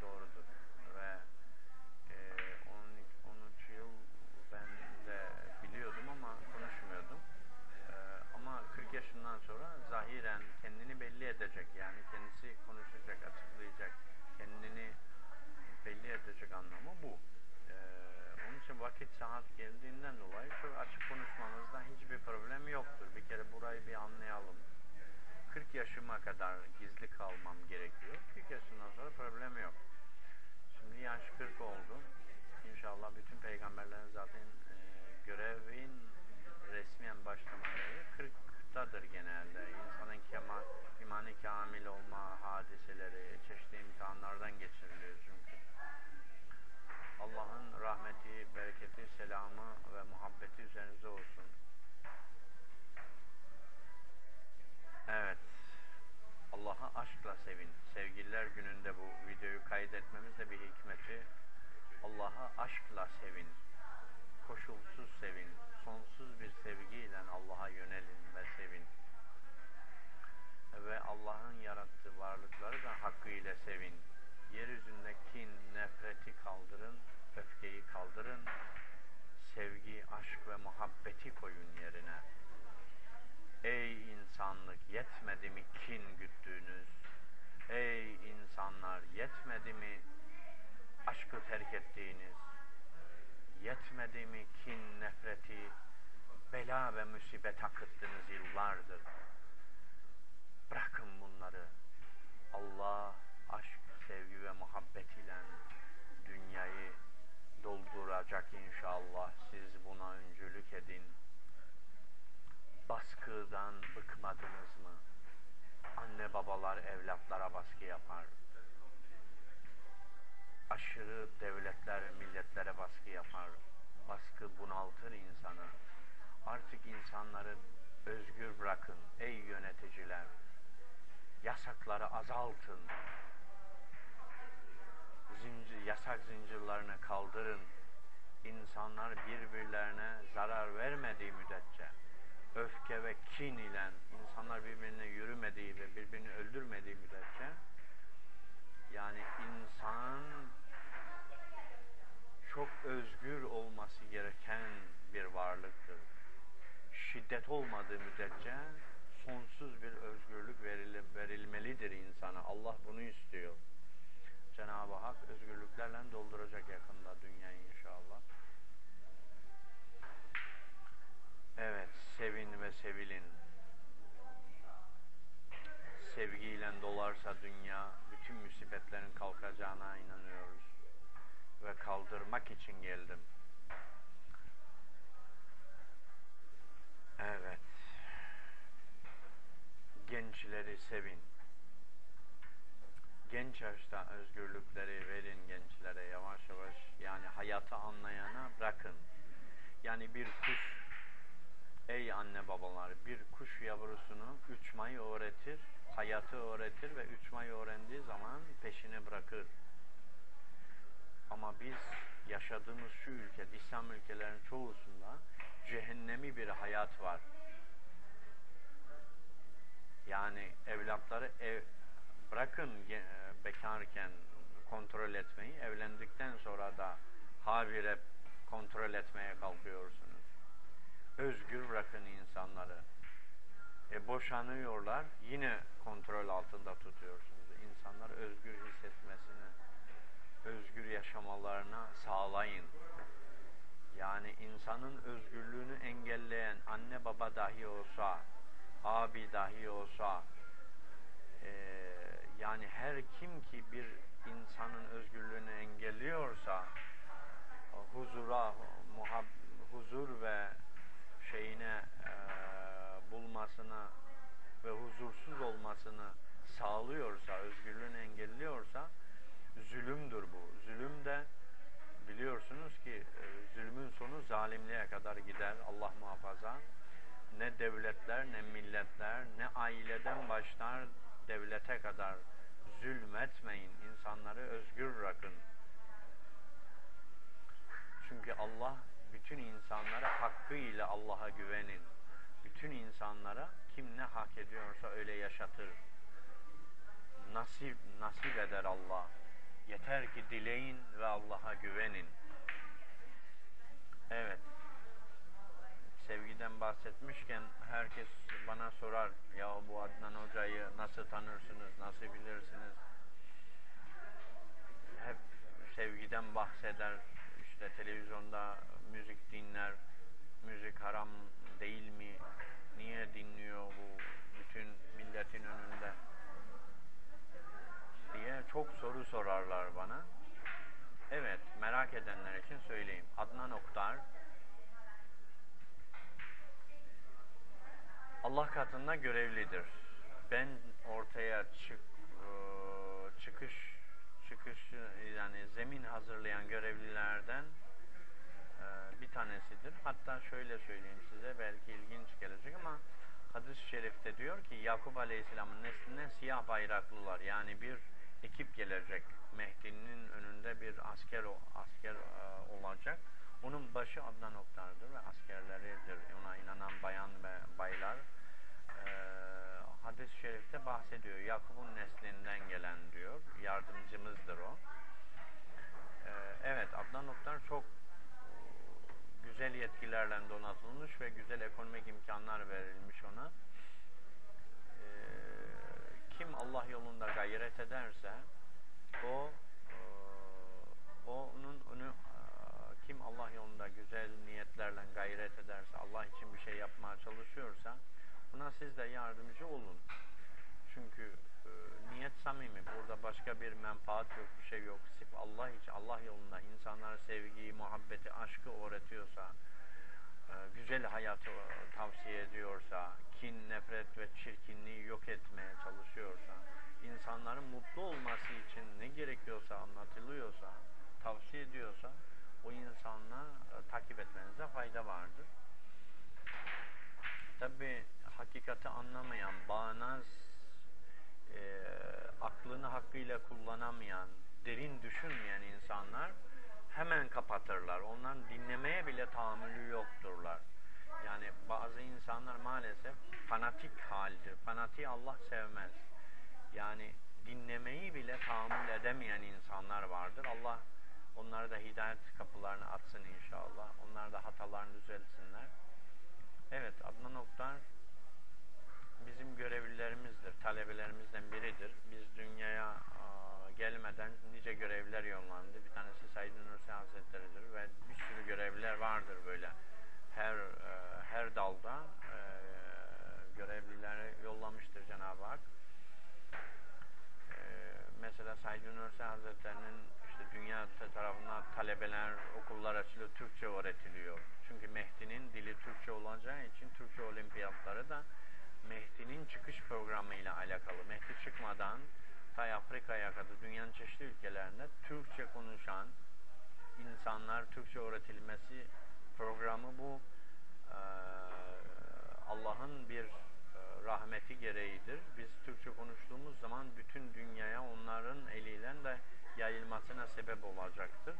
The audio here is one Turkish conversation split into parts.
doğrudur. Ve e, 13 yıl ben de biliyordum ama konuşmuyordum. E, ama 40 yaşından sonra zahiren kendini belli edecek. Yani kendisi konuşacak, açıklayacak, kendini belli edecek anlamı bu. E, onun için vakit saat geldiğinden dolayı çok açık konuşmamızda hiçbir problem yoktur. Bir kere burayı bir anlayalım. 40 yaşıma kadar gizli kalmam gerekiyor. 40 yaşından sonra problem yok. Yaş 40 oldu. İnşallah bütün peygamberlerin zaten e, görevin resmiyen başlamaları 40'tadır genelde. İnsanın kemal, imani kamil olma hadiseleri çeşitli imtihanlardan geçiriliyor çünkü. Allah'ın rahmeti, bereketi, selamı ve muhabbeti üzerinize olsun. Evet. Allah'a aşkla sevin. Sevgililer gününde bu videoyu kaydetmemiz de bir hikmeti. Allah'a aşkla sevin. Koşulsuz sevin. Sonsuz bir sevgiyle Allah'a yönelin ve sevin. Ve Allah'ın yarattığı varlıkları da hakkıyla sevin. Yeryüzünde kin, nefreti kaldırın, öfkeyi kaldırın. Sevgi, aşk ve muhabbeti koyun yerine. Ey insanlık yetmedi mi kin güttüğünüz? Ey insanlar yetmedi mi aşkı terk ettiğiniz? Yetmedi mi kin, nefreti, bela ve azaltın. Zincir, yasak zincirlerini kaldırın. İnsanlar birbirlerine zarar vermediği müddetçe öfke ve kin ile insanlar birbirine yürümediği ve birbirini öldürmediği müddetçe yani insan çok özgür olması gereken bir varlıktır. Şiddet olmadığı müddetçe sonsuz bir özgürlük veril verilmelidir insana. Allah bunu istiyor. Cenab-ı Hak özgürlüklerle dolduracak yakında dünyayı inşallah. Evet, sevin ve sevilin. Sevgiyle dolarsa dünya, bütün musibetlerin kalkacağına inanıyoruz. Ve kaldırmak için geldim. Evet. Gençleri sevin. Genç yaşta özgürlükleri verin gençlere yavaş yavaş. Yani hayatı anlayana bırakın. Yani bir kuş Ey anne babalar bir kuş yavrusunu uçmayı öğretir, hayatı öğretir ve uçmayı öğrendiği zaman peşini bırakır. Ama biz yaşadığımız şu ülkede, İslam ülkelerinin çoğusunda cehennemi bir hayat var. Yani evlatları ev, bırakın bekarken kontrol etmeyi, evlendikten sonra da habire kontrol etmeye kalkıyorsunuz özgür bırakın insanları. E boşanıyorlar, yine kontrol altında tutuyorsunuz. İnsanlar özgür hissetmesini, özgür yaşamalarına sağlayın. Yani insanın özgürlüğünü engelleyen anne baba dahi olsa, abi dahi olsa, e, yani her kim ki bir insanın özgürlüğünü engelliyorsa, huzura, muhab, huzur ve şeyine e, bulmasını ve huzursuz olmasını sağlıyorsa, özgürlüğünü engelliyorsa zulümdür bu. Zulüm de biliyorsunuz ki e, zulmün sonu zalimliğe kadar gider. Allah muhafaza. Ne devletler, ne milletler, ne aileden başlar devlete kadar zulmetmeyin. insanları özgür bırakın. Çünkü Allah bütün insanlara hakkıyla Allah'a güvenin. Bütün insanlara kim ne hak ediyorsa öyle yaşatır. nasip nasip eder Allah. Yeter ki dileyin ve Allah'a güvenin. Evet. Sevgiden bahsetmişken herkes bana sorar ya bu Adnan Hoca'yı nasıl tanırsınız, nasıl bilirsiniz? Hep sevgiden bahseder, işte televizyonda müzik dinler, müzik haram değil mi? Niye dinliyor bu bütün milletin önünde? diye çok soru sorarlar bana. Evet, merak edenler için söyleyeyim. Adnan Oktar Allah katında görevlidir. Ben ortaya çık çıkış çıkış yani zemin hazırlayan görevlilerden bir tanesidir. Hatta şöyle söyleyeyim size belki ilginç gelecek ama hadis-i şerifte diyor ki Yakup Aleyhisselam'ın nesline siyah bayraklılar yani bir ekip gelecek. Mehdi'nin önünde bir asker asker olacak. Onun başı Adnan Oktar'dır ve askerleridir. Ona inanan bayan ve baylar. E, hadis-i şerifte bahsediyor. Yakup'un neslinden gelen diyor. Yardımcımızdır o. E, evet Adnan Oktar çok güzel yetkilerle donatılmış ve güzel ekonomik imkanlar verilmiş ona. E, kim Allah yolunda gayret ederse o onun onu kim Allah yolunda güzel niyetlerle gayret ederse, Allah için bir şey yapmaya çalışıyorsa buna siz de yardımcı olun. Çünkü e, niyet samimi. Burada başka bir menfaat yok, bir şey yok. Sırf Allah için, Allah yolunda insanlara sevgiyi, muhabbeti, aşkı öğretiyorsa, e, güzel hayatı tavsiye ediyorsa, kin, nefret ve çirkinliği yok etmeye çalışıyorsa, insanların mutlu olması için ne gerekiyorsa anlatılıyorsa, tavsiye ediyorsa, o insanla e, takip etmenize fayda vardır. Tabi hakikati anlamayan, bağnaz, e, aklını hakkıyla kullanamayan, derin düşünmeyen insanlar hemen kapatırlar. Onların dinlemeye bile tahammülü yokturlar. Yani bazı insanlar maalesef fanatik haldir. Fanatiği Allah sevmez. Yani dinlemeyi bile tahammül edemeyen insanlar vardır. Allah onlara da hidayet kapılarını açsın inşallah. Onlar da hatalarını düzeltsinler. Evet Adnan Oktar bizim görevlilerimizdir, talebelerimizden biridir. Biz dünyaya a, gelmeden nice görevliler yollandı. Bir tanesi Said Nursi Hazretleri'dir ve bir sürü görevliler vardır böyle. Her e, her dalda e, görevlileri yollamıştır Cenab-ı Hak. E, mesela Said Nursi Hazretleri'nin işte dünya tarafından talebeler, okullar açılıyor, Türkçe öğretiliyor. Çünkü Mehdi'nin dili Türkçe olacağı için Türkçe olimpiyatları da Mehdi'nin çıkış programı ile alakalı. Mehdi çıkmadan ta Afrika'ya kadar dünyanın çeşitli ülkelerinde Türkçe konuşan insanlar Türkçe öğretilmesi programı bu Allah'ın bir rahmeti gereğidir. Biz Türkçe konuştuğumuz zaman bütün dünyaya onların eliyle de yayılmasına sebep olacaktır.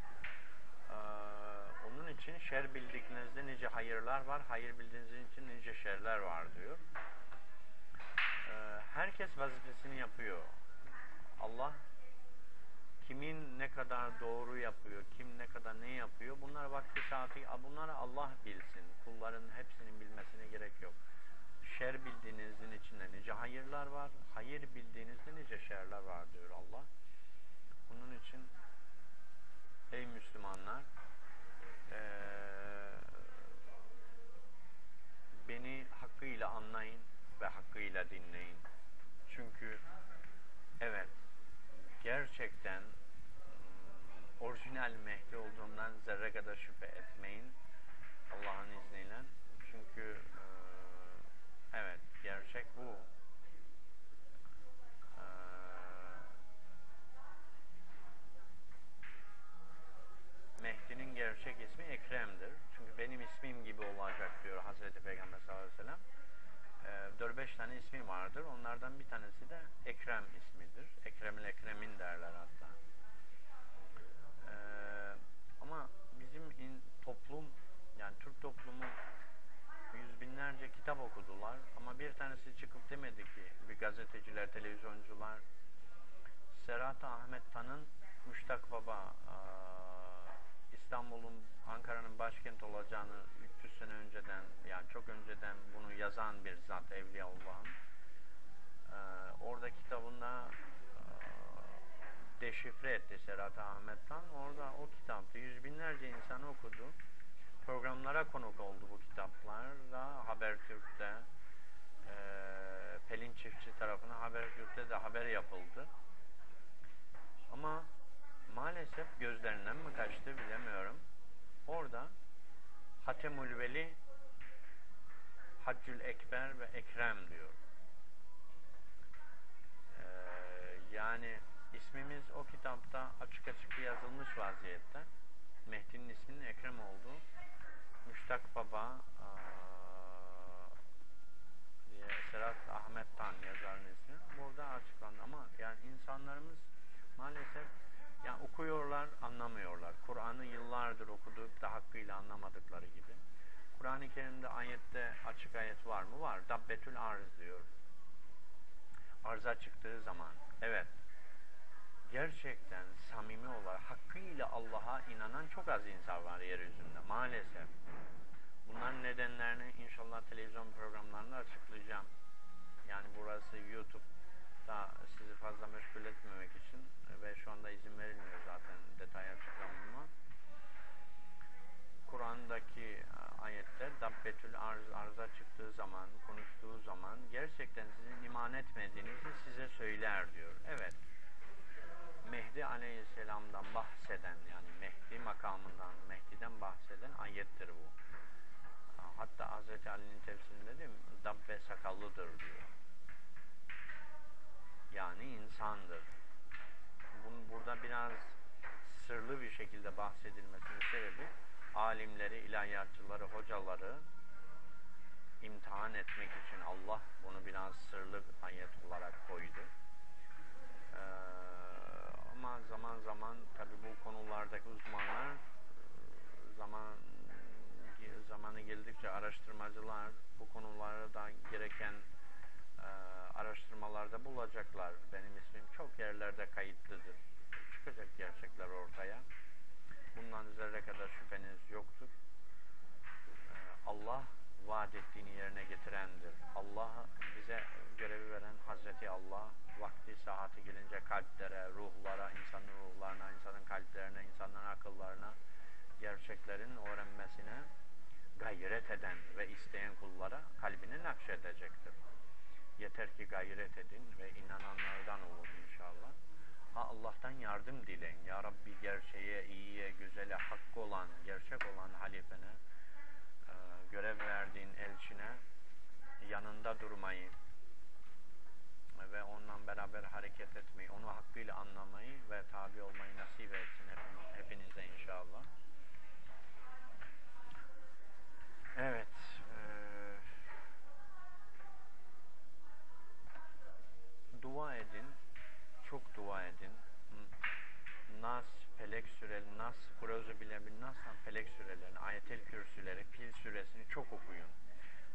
onun için şer bildiğinizde nice hayırlar var, hayır bildiğiniz için nice şerler var diyor. herkes vazifesini yapıyor. Allah kimin ne kadar doğru yapıyor, kim ne kadar ne yapıyor bunlar vakti saati, bunları Allah bilsin. Kulların hepsinin bilmesine gerek yok. Şer bildiğinizin içinde nice hayırlar var, hayır bildiğinizde nice şerler var diyor Allah. Bunun için ey Müslümanlar ee, beni hakkıyla anlayın ve hakkıyla dinleyin. Çünkü evet gerçekten orijinal Mehdi olduğundan zerre kadar şüphe etmeyin. Allah'ın izniyle. Çünkü evet gerçek bu. E, Mehdi'nin gerçek ismi Ekrem'dir. Çünkü benim ismim gibi olacak diyor Hazreti Peygamber sallallahu aleyhi ve sellem. E, 4-5 tane ismi vardır. Onlardan bir tanesi de Ekrem ismidir. Ekrem'il Ekrem'in derler hatta. Ee, ama bizim in, toplum yani Türk toplumu binlerce kitap okudular ama bir tanesi çıkıp demedi ki bir gazeteciler, televizyoncular Serhat Ahmet Tan'ın Müştak Baba İstanbul'un Ankara'nın başkent olacağını 300 sene önceden yani çok önceden bunu yazan bir zat Evliyaullah'ın e, orada kitabında e, deşifre etti Serhat Ahmet Tan. Orada o kitapta yüz binlerce insan okudu. Programlara konuk oldu bu kitaplarda. Habertürk'te, e, Pelin Çiftçi tarafına Habertürk'te de haber yapıldı. Ama maalesef gözlerinden mi kaçtı bilemiyorum. Orada Hatemül Veli Haccül Ekber ve Ekrem diyor. Ee, yani ismimiz o kitapta açık açık yazılmış vaziyette. Mehdi'nin isminin Ekrem olduğu Müştak Baba diye Serhat Ahmet Tan yazarın ismi. Burada açıklandı ama yani insanlarımız maalesef yani okuyorlar, anlamıyorlar. Kur'an'ı yıllardır okuduk da hakkıyla anlamadıkları gibi. Kur'an-ı Kerim'de ayette açık ayet var mı? Var. Dabbetül arz diyor. Arza çıktığı zaman. Evet. Gerçekten samimi olarak hakkıyla Allah'a inanan çok az insan var yeryüzünde. Maalesef. Bunların nedenlerini inşallah televizyon programlarında açıklayacağım. Yani burası YouTube'da sizi fazla meşgul etmemek için ve şu anda izin verilmiyor zaten detay açıklamama. Kur'an'daki ayette Dabbetül arz arza çıktığı zaman, konuştuğu zaman gerçekten sizin iman etmediğinizi size söyler diyor. Evet. Mehdi Aleyhisselam'dan bahseden yani Mehdi makamından, Mehdi'den bahseden ayettir bu. Hatta Hz. Ali'nin tefsirinde değil mi? Dabbe sakallıdır diyor. Yani insandır. Bunun burada biraz sırlı bir şekilde bahsedilmesinin sebebi alimleri, ilahiyatçıları, hocaları imtihan etmek için Allah bunu biraz sırlı ayet olarak koydu. Ee, ama zaman zaman tabi bu konulardaki uzmanlar zaman zamanı geldikçe araştırmacılar bu konularda da gereken e, araştırmalarda bulacaklar. Benim ismim çok yerlerde kayıtlıdır. Çıkacak gerçekler ortaya. Bundan zerre kadar şüpheniz yoktur. E, Allah vaat ettiğini yerine getirendir. Allah bize görevi veren Hazreti Allah vakti saati gelince kalplere, ruhlara, insanın ruhlarına, insanın kalplerine, insanların akıllarına gerçeklerin öğrenmesine gayret eden ve isteyen kullara kalbini nakşedecektir. Yeter ki gayret edin ve inananlardan olun inşallah. Ha Allah'tan yardım dileyin. Ya Rabbi gerçeğe, iyiye, güzele, hakkı olan, gerçek olan halifene, e, görev verdiğin elçine yanında durmayı ve onunla beraber hareket etmeyi, onu hakkıyla anlamayı ve tabi olmayı nasip etsin hepinize inşallah. Evet. E, dua edin. Çok dua edin. Nas, Felek süreli, Nas, Kurozu bile bir Nas, Felek sürelerini, Ayetel Kürsüleri, Fil suresini çok okuyun.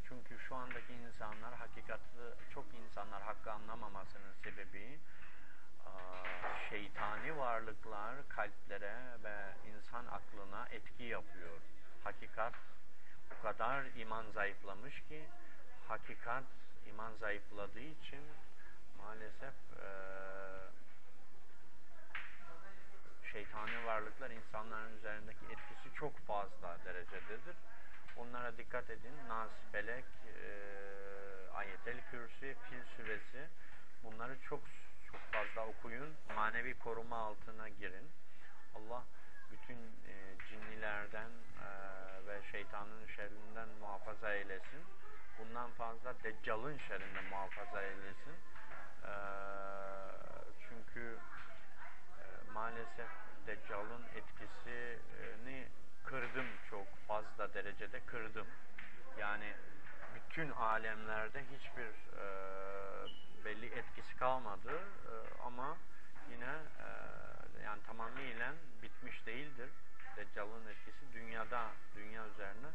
Çünkü şu andaki insanlar hakikatı, çok insanlar hakkı anlamamasının sebebi şeytani varlıklar kalplere ve insan aklına etki yapıyor. Hakikat kadar iman zayıflamış ki hakikat iman zayıfladığı için maalesef e, şeytani varlıklar insanların üzerindeki etkisi çok fazla derecededir. Onlara dikkat edin. Nas, Felek, e, Ayetel Kürsi, Fil Suresi bunları çok çok fazla okuyun. Manevi koruma altına girin. Allah bütün e, cinnilerden e, ve şeytanın şerrinden muhafaza eylesin. Bundan fazla Deccal'ın şerrinden muhafaza eylesin. E, çünkü e, maalesef Deccal'ın etkisini kırdım çok fazla derecede kırdım. Yani bütün alemlerde hiçbir e, belli etkisi kalmadı e, ama yine e, yani tamamıyla bitmiş değildir. Deccal'ın etkisi dünyada, dünya üzerine.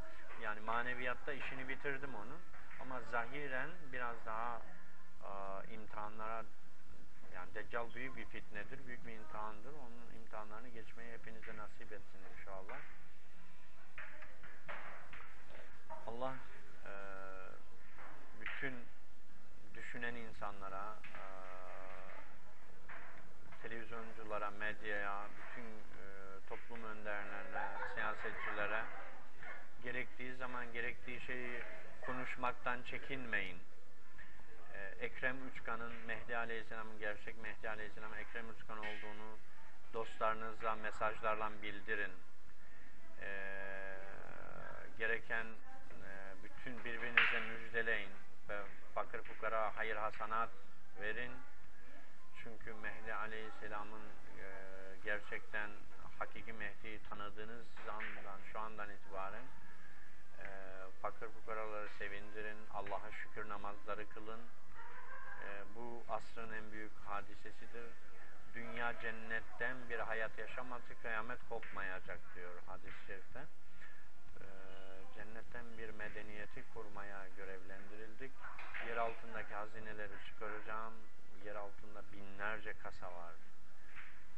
Maneviyatta işini bitirdim onun. Ama zahiren biraz daha e, imtihanlara yani Deccal büyük bir fitnedir, büyük bir imtihandır. Onun imtihanlarını geçmeyi hepinize nasip etsin inşallah. Allah e, bütün düşünen insanlara, e, televizyonculara, medyaya, bütün e, toplum önderlerine, siyasetçilere gerektiği zaman gerektiği şeyi konuşmaktan çekinmeyin. Ee, Ekrem Uçkan'ın Mehdi Aleyhisselam'ın gerçek Mehdi Aleyhisselam'ın Ekrem Uçkan olduğunu dostlarınızla mesajlarla bildirin. Ee, gereken e, bütün birbirinize müjdeleyin ve fakir fukara hayır hasanat verin. Çünkü Mehdi Aleyhisselam'ın e, gerçekten hakiki Mehdi'yi tanıdığınız zamandan şu andan itibaren e, fakir fukaraları sevindirin, Allah'a şükür namazları kılın. E, bu asrın en büyük hadisesidir. Dünya cennetten bir hayat yaşaması kıyamet kopmayacak diyor hadis-i şerifte. E, cennetten bir medeniyeti kurmaya görevlendirildik. Yer altındaki hazineleri çıkaracağım. Yer altında binlerce kasa var.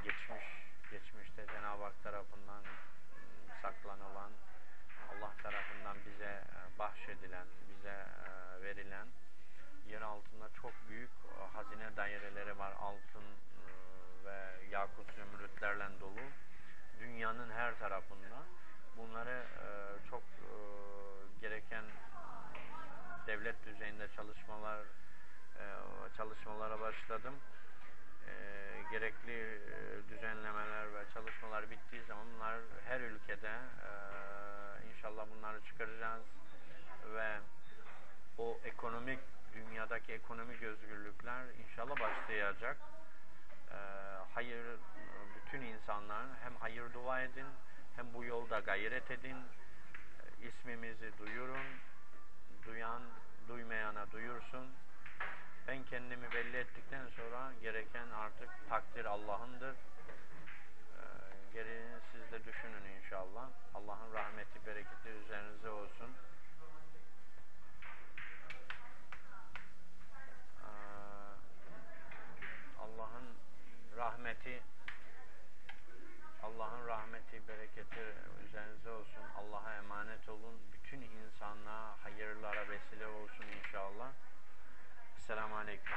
Geçmiş, geçmişte Cenab-ı Hak tarafından saklanılan Allah tarafından bize e, bahşedilen, bize e, verilen yer altında çok büyük e, hazine daireleri var. Altın ve yakut zümrütlerle dolu. Dünyanın her tarafında. Bunları çok gereken devlet düzeyinde çalışmalar çalışmalara başladım. Gerekli düzenlemeler ve çalışmalar bittiği zaman bunlar her ülkede İnşallah bunları çıkaracağız ve o ekonomik dünyadaki ekonomik özgürlükler inşallah başlayacak. Ee, hayır bütün insanlar hem hayır dua edin hem bu yolda gayret edin. Ee, ismimizi duyurun. Duyan duymayana duyursun. Ben kendimi belli ettikten sonra gereken artık takdir Allah'ındır. Gereğini siz de düşünün inşallah. Allah'ın rahmeti, bereketi üzerinize olsun. Ee, Allah'ın rahmeti Allah'ın rahmeti, bereketi üzerinize olsun. Allah'a emanet olun. Bütün insanlığa hayırlara vesile olsun inşallah. Selamun Aleyküm.